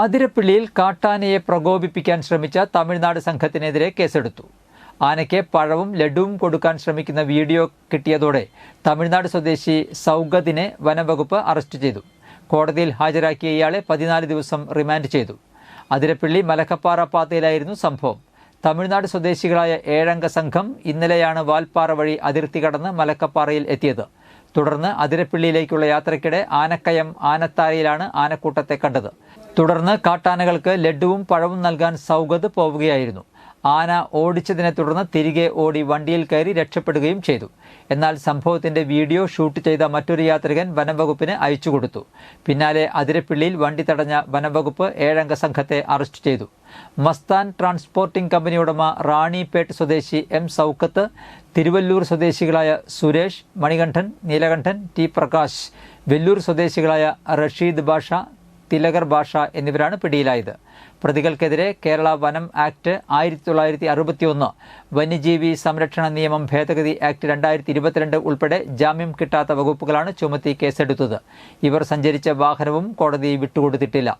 അതിരപ്പിള്ളിയിൽ കാട്ടാനയെ പ്രകോപിപ്പിക്കാൻ ശ്രമിച്ച തമിഴ്നാട് സംഘത്തിനെതിരെ കേസെടുത്തു. ആനയ്ക്ക് പഴവും ലഡുവും കൊടുക്കാൻ ശ്രമിക്കുന്ന വീഡിയോ കിട്ടിയതോടെ തമിഴ്നാട് സ്വദേശി സൗഗതിനെ വനംവകുപ്പ് അറസ്റ്റ് ചെയ്തു. കോടതിയിൽ ഹാജരാക്കിയ ഇയാളെ പതിനാല് ദിവസം റിമാൻഡ് ചെയ്തു. അതിരപ്പിള്ളി മലക്കപ്പാറ പാതയിലായിരുന്നു സംഭവം. തമിഴ്നാട് സ്വദേശികളായ ഏഴംഗ സംഘം ഇന്നലെയാണ് വാൽപ്പാറ വഴി അതിർത്തി കടന്ന് മലക്കപ്പാറയിൽ എത്തിയത്. തുടർന്ന് അതിരപ്പിള്ളിയിലേക്കുള്ള യാത്രയ്ക്കിടെ ആനക്കയം ആനത്താരയിലാണ് ആനക്കൂട്ടത്തെ കണ്ടത്. തുടർന്ന് കാട്ടാനകൾക്ക് ലഡുവും പഴവും നൽകാൻ സൗഗത് പോവുകയായിരുന്നു. ആന ഓടിച്ചതിനെ തുടർന്ന് തിരികെ ഓടി വണ്ടിയിൽ കയറി രക്ഷപ്പെടുകയും ചെയ്തു. എന്നാൽ സംഭവത്തിന്റെ വീഡിയോ ഷൂട്ട് ചെയ്ത മറ്റൊരു യാത്രികൻ വനംവകുപ്പിന് അയച്ചു കൊടുത്തു. പിന്നാലെ അതിരപ്പിള്ളിയിൽ വണ്ടി തടഞ്ഞ വനംവകുപ്പ് ഏഴംഗ സംഘത്തെ അറസ്റ്റ് ചെയ്തു. മസ്താൻ ട്രാൻസ്പോർട്ടിംഗ് കമ്പനി ഉടമ റാണിപേട്ട് സ്വദേശി എം സൗക്കത്ത് തിരുവല്ലൂർ സ്വദേശികളായ സുരേഷ് മണികണ്ഠൻ നീലകണ്ഠൻ ടി പ്രകാശ് വെല്ലൂർ സ്വദേശികളായ റഷീദ് ബാഷ തിലകർ ഭാഷ എന്നിവരാണ് പിടിയിലായത്. പ്രതികൾക്കെതിരെ കേരള വനം ആക്ട് ആയിരത്തി തൊള്ളായിരത്തി അറുപത്തിയൊന്ന് വന്യജീവി സംരക്ഷണ നിയമം ഭേദഗതി ആക്ട് രണ്ടായിരത്തി ഇരുപത്തിരണ്ട് ഉൾപ്പെടെ ജാമ്യം കിട്ടാത്ത വകുപ്പുകളാണ് ചുമത്തി കേസെടുത്തത്. ഇവർ സഞ്ചരിച്ച വാഹനവും കോടതി വിട്ടുകൊടുത്തിട്ടില്ല.